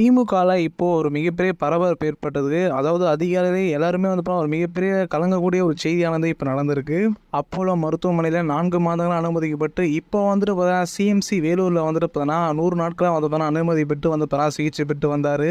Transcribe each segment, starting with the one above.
திமுகவில் இப்போது ஒரு மிகப்பெரிய பரபரப்பு ஏற்பட்டது. அதாவது அதிகாலையிலே எல்லாருமே வந்து பார்த்தா ஒரு மிகப்பெரிய கலங்கக்கூடிய ஒரு செய்தியானது இப்போ நடந்திருக்கு. அப்போலோ மருத்துவமனையில் நான்கு மாதங்கள் அனுமதிக்கப்பட்டு, இப்போ வந்துட்டு பார்த்தீங்கன்னா சிஎம்சி வேலூரில் வந்துட்டு பார்த்தீங்கன்னா நூறு நாட்களாக வந்து பார்த்தீங்கன்னா அனுமதி பெற்று வந்து பார்த்தீங்கன்னா சிகிச்சை பெற்று வந்தார்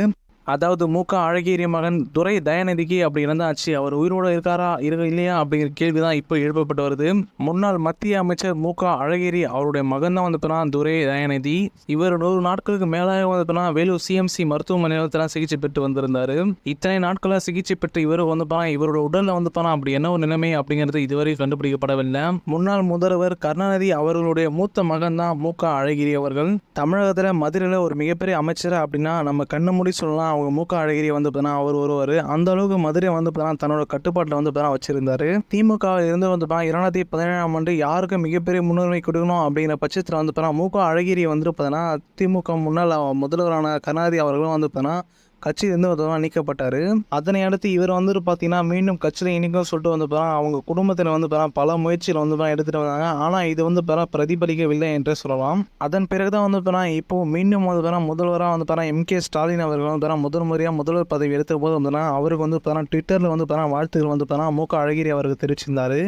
அதாவது மூக்க அழகிரி மகன் துரை தயாநிதிக்கு அப்படி இருந்தாச்சு அவர் உயிரோட இருக்காரா? இருக்க இல்லையா? அப்படிங்கிற கேள்வி தான் இப்போ எழுப்பப்பட்டு வருது. முன்னாள் மத்திய அமைச்சர் மு.க. அழகிரி அவருடைய மகன் தான் வந்து துரை தயாநிதி. இவர் நூறு நாட்களுக்கு மேலாக வந்து வேலூர் சிஎம்சி மருத்துவமனையில சிகிச்சை பெற்று வந்திருந்தாரு. இத்தனை நாட்களாக சிகிச்சை பெற்று இவர் வந்து இவரோட உடல்ல வந்து அப்படி என்ன ஒரு நிலைமை அப்படிங்கிறது இதுவரை கண்டுபிடிக்கப்படவில்லை. முன்னாள் முதல்வர் கருணாநிதி அவர்களுடைய மூத்த மகன் தான் மு.க. அழகிரி அவர்கள். தமிழகத்தில் மதுரையில் ஒரு மிகப்பெரிய அமைச்சர் அப்படின்னா நம்ம கண்ணு மூடி சொல்லலாம். அவங்க மு.க. அழகிரி வந்து பார்த்தீங்கன்னா அவர் ஒருவர் அந்த அளவுக்கு மதுரை வந்து பார்த்தீங்கன்னா தன்னோட கட்டுப்பாட்டில் வந்து பார்த்தீங்கன்னா வச்சிருந்தாரு. திமுக இருந்து வந்து பார்த்தீங்கன்னா 2017ஆம் ஆண்டு யாருக்கு மிகப்பெரிய முன்னுரிமை கொடுக்கணும் அப்படிங்கிற பட்சத்தில் வந்து பார்த்தீங்கன்னா மு.க. அழகிரி வந்து பார்த்தீங்கன்னா திமுக முன்னாள் முதல்வரான கருணாநிதி அவர்களும் வந்து பார்த்தீங்கன்னா கட்சியிலிருந்து வந்து பார்த்தீங்கன்னா நீக்கப்பட்டாரு. அதனை அடுத்து இவர் வந்துட்டு பார்த்தீங்கன்னா மீண்டும் கட்சியில் இணைக்கணும்னு சொல்லிட்டு வந்து பார்த்தா அவங்க குடும்பத்தில் வந்து பார்த்தா பல முயற்சியில் வந்து பார்த்தீங்கன்னா எடுத்துகிட்டு வந்தாங்க. ஆனால் இது வந்து பார்த்தீங்கன்னா பிரதிபலிக்கவில்லை என்று சொல்லலாம். அதன் பிறகு தான் வந்து பார்த்தீங்கன்னா இப்போ மீண்டும் வந்து பார்த்தீங்கன்னா முதல்வராக வந்து எம் எம்.கே. ஸ்டாலின் அவர்கள் வந்து பார்த்தீங்கன்னா முதல் முறையாக முதல்வர் பதவி எடுத்தபோது வந்து அவருக்கு வந்து பார்த்தீங்கன்னா ட்விட்டரில் வந்து பார்த்தா வாழ்த்துக்கள் வந்து பார்த்தீங்கன்னா மூக்க அழகிரி அவருக்கு தெரிவிச்சிருந்தார்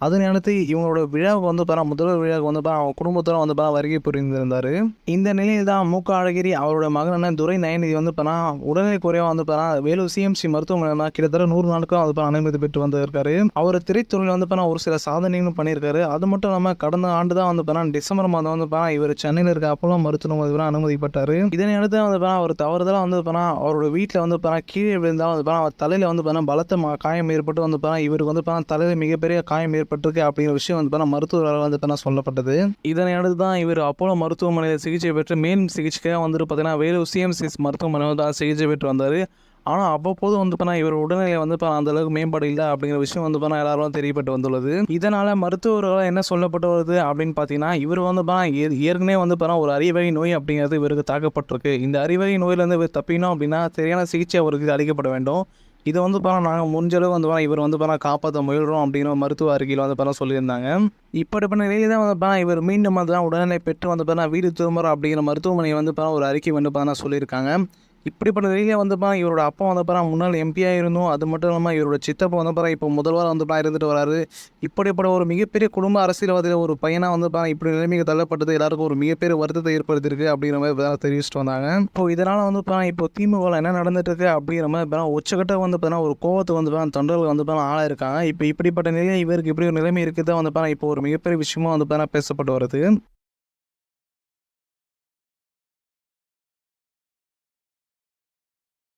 அதனை அடுத்து இவங்களோட விழாவுக்கு வந்து பார்த்தா முதல்வர் விழாவுக்கு வந்து பார்த்தீங்கன்னா அவங்க குடும்பத்தோட வந்து பார்த்தீங்கன்னா வருகை புரிந்திருந்தார் இந்த நிலையில் தான் மூக்க அழகிரி அவரோட மகனான துரை நயநிதி வந்து பார்த்தா உடல்நிலை குறைவாக வந்து பார்த்தா வேலூர் சிஎம்சி மருத்துவமனை கிட்டத்தட்ட நூறு நாளுக்கும் வந்து அனுமதி பெற்று வந்திருக்காரு. அவர் திரைத்துறையில் வந்து பார்த்தீங்கன்னா ஒரு சில சாதனைகளும் பண்ணியிருக்காரு. அது மட்டும் இல்லாமல் கடந்த ஆண்டு தான் வந்து பார்த்தீங்கன்னா டிசம்பர் மாதம் வந்து பார்த்தீங்கன்னா இவர் சென்னையில் இருக்க அப்போலோ மருத்துவம் அனுமதிப்பட்டார் இதனை அடுத்து வந்து பார்த்தா அவர் தவறுதலாக வந்து பார்த்தீங்கன்னா அவரோட வீட்டில் வந்து பார்த்தா கீழே விழுந்தா வந்து பார்த்தீங்கன்னா அவர் தலையில் வந்து பார்த்தீங்கன்னா பலத்த காயம் ஏற்பட்டு வந்து பார்த்தீங்கன்னா இவருக்கு வந்து பார்த்தா தலையில் மிகப்பெரிய காயம் ஏற்பட்டிருக்கு அப்படிங்கிற விஷயம் வந்து பார்த்தீங்கன்னா மருத்துவரால் வந்து பார்த்தீங்கன்னா சொல்லப்பட்டது. இதனை அடுத்து தான் இவர் அப்போலோ மருத்துவமனையில் சிகிச்சை பெற்று மேலும் சிகிச்சைக்காக வந்துட்டு பார்த்தீங்கன்னா வேலூர் சிஎம்சிஎஸ் மருத்துவமனை தான் சிகிச்சை பெற்று வந்தார் ஆனால் அவ்வப்போது வந்து பார்த்தா இவர் உடல்நிலை வந்து இப்போ அந்த அளவுக்கு மேம்பாடு இல்லை அப்படிங்கிற விஷயம் வந்து பார்த்தீங்கன்னா எல்லாரும் தெரியப்பட்டு வந்துள்ளது. இதனால் மருத்துவர்களால் என்ன சொல்லப்பட்டு வருது அப்படின்னு பார்த்தீங்கன்னா இவர் வந்து பார்த்தீங்கன்னா ஏற்கனவே வந்து பார்த்தா ஒரு அறிவகை நோய் அப்படிங்கிறது இவருக்கு தாக்கப்பட்டிருக்கு. இந்த அறிவகை நோயிலேருந்து இவர் தப்பினோம் அப்படின்னா சரியான சிகிச்சை அவருக்கு அளிக்கப்பட வேண்டும். இதை வந்து பார்த்தா நாங்கள் முடிஞ்ச அளவு வந்து பார்த்தா இவர் வந்து பார்த்தா காப்பாற்ற முயல்கிறோம் அப்படிங்கிற மருத்துவ அறிக்கையில் வந்து பார்த்தா சொல்லியிருந்தாங்க. இப்படிப்பட்ட நிலையில தான் வந்து பார்த்தா இவர் மீண்டும் வந்து உடல்நிலை பெற்று வந்து பார்த்தீங்கன்னா வீடு திரும்புகிறோம் அப்படிங்கிற மருத்துவமனை வந்து பார்த்தா ஒரு அறிக்கை வந்து பார்த்தா சொல்லியிருக்காங்க. இப்படிப்பட்ட நிலையில வந்துப்பா இவரோட அப்பா வந்தப்பறம் முன்னாள் எம்பியாக இருந்தோம் அது மட்டும் இல்லாமல் இவரோட சித்தப்பா வந்து இப்போ முதல்வர் வந்தப்பா இருந்துட்டு வராரு. இப்படிப்பட்ட ஒரு மிகப்பெரிய குடும்ப அரசியல்வாதியில் ஒரு பையனாக வந்து இப்படி நிலைமைக்கு தள்ளப்பட்டது எல்லாருக்கும் ஒரு மிகப்பெரிய வருத்தத்தை ஏற்படுத்தியிருக்கு அப்படிங்கிற மாதிரி பார்த்தீங்கன்னா தெரிவிச்சுட்டு வந்தாங்க. இப்போ இதனால் வந்து இப்போ திமுகல என்ன நடந்துட்டு இருக்கு அப்படிங்கிற மாதிரி இப்போ உச்சகட்டம் வந்து பார்த்தீங்கன்னா ஒரு கோவத்தை வந்து தொண்டர்கள் வந்து ஆளாக இருக்காங்க இப்போ இப்படிப்பட்ட நிலையில் இவருக்கு இப்படி ஒரு நிலைமை இருக்கிறது வந்து இப்போ ஒரு மிகப்பெரிய விஷயமா வந்து பார்த்தீங்கன்னா பேசப்பட்டு வருது.